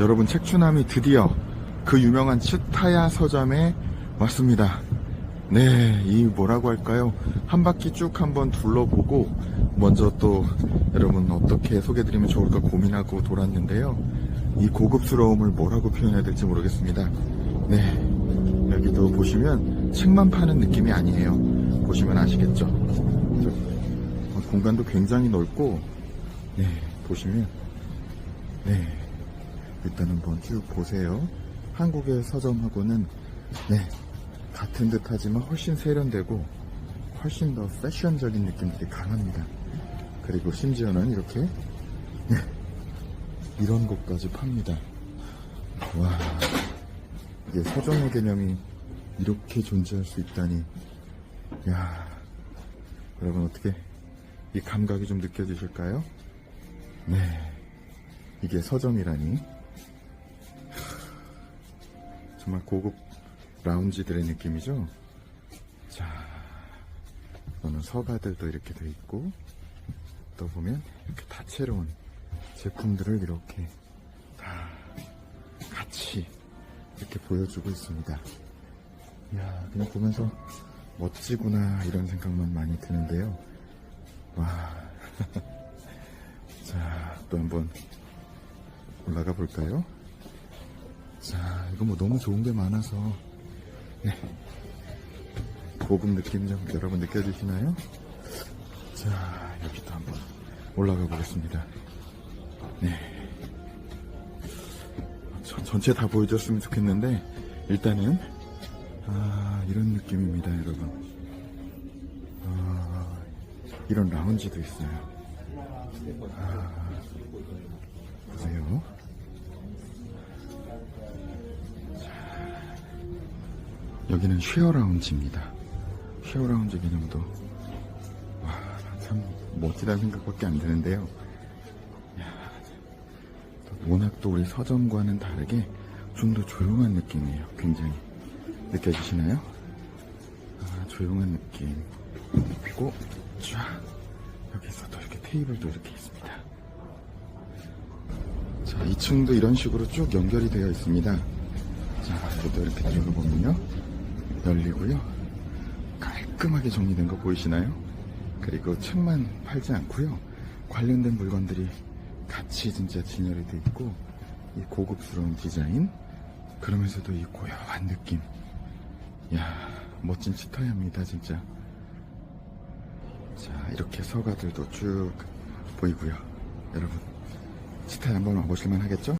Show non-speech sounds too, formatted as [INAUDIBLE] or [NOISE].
여러분 책추남이 드디어 그 유명한 치타야 서점에 왔습니다. 네, 이 뭐라고 할까요? 한 바퀴 쭉 한번 둘러보고 먼저 또 여러분 어떻게 소개드리면 좋을까 고민하고 돌았는데요. 이 고급스러움을 뭐라고 표현해야 될지 모르겠습니다. 네, 여기도 보시면 책만 파는 느낌이 아니에요. 보시면 아시겠죠? 저, 어, 공간도 굉장히 넓고, 네, 보시면, 네, 일단 한번 쭉 보세요. 한국의 서점하고는, 네, 같은 듯 하지만 훨씬 세련되고, 훨씬 더 패션적인 느낌들이 강합니다. 그리고 심지어는 이렇게, 네, 이런 것까지 팝니다. 와, 이게 서점의 개념이 이렇게 존재할 수 있다니. 야 여러분 어떻게 이 감각이 좀 느껴지실까요? 네. 이게 서점이라니. 정말 고급 라운지들의 느낌이죠? 자, 이거는 서가들도 이렇게 돼 있고, 또 보면 이렇게 다채로운 제품들을 이렇게 다 같이 이렇게 보여주고 있습니다. 이야, 그냥 보면서 멋지구나 이런 생각만 많이 드는데요. 와. [LAUGHS] 자, 또 한번 올라가 볼까요? 자, 이거 뭐 너무 좋은 게 많아서 네. 고급 느낌 좀 여러분 느껴지시나요? 자, 여기도 한번 올라가 보겠습니다. 네. 전- 전체 다 보여줬으면 좋겠는데 일단은 아, 이런 느낌입니다, 여러분. 아, 이런 라운지도 있어요. 아, 여기는 쉐어 라운지입니다. 쉐어 라운지 개념도, 와, 참 멋지다는 생각밖에 안 드는데요. 야, 워낙 또 우리 서점과는 다르게 좀 더 조용한 느낌이에요, 굉장히. 느껴지시나요? 아, 조용한 느낌. 그리고 쫙 여기서 또 이렇게 테이블도 이렇게 있습니다. 자, 2층도 이런 식으로 쭉 연결이 되어 있습니다. 자, 여기도 이렇게 들어가 보면요. 열리고요. 깔끔하게 정리된 거 보이시나요? 그리고 책만 팔지 않고요. 관련된 물건들이 같이 진짜 진열이 돼 있고 이 고급스러운 디자인 그러면서도 이 고요한 느낌 야 멋진 치타야입니다 진짜 자 이렇게 서가들도 쭉 보이고요 여러분 치타야 한번 와보실만 하겠죠?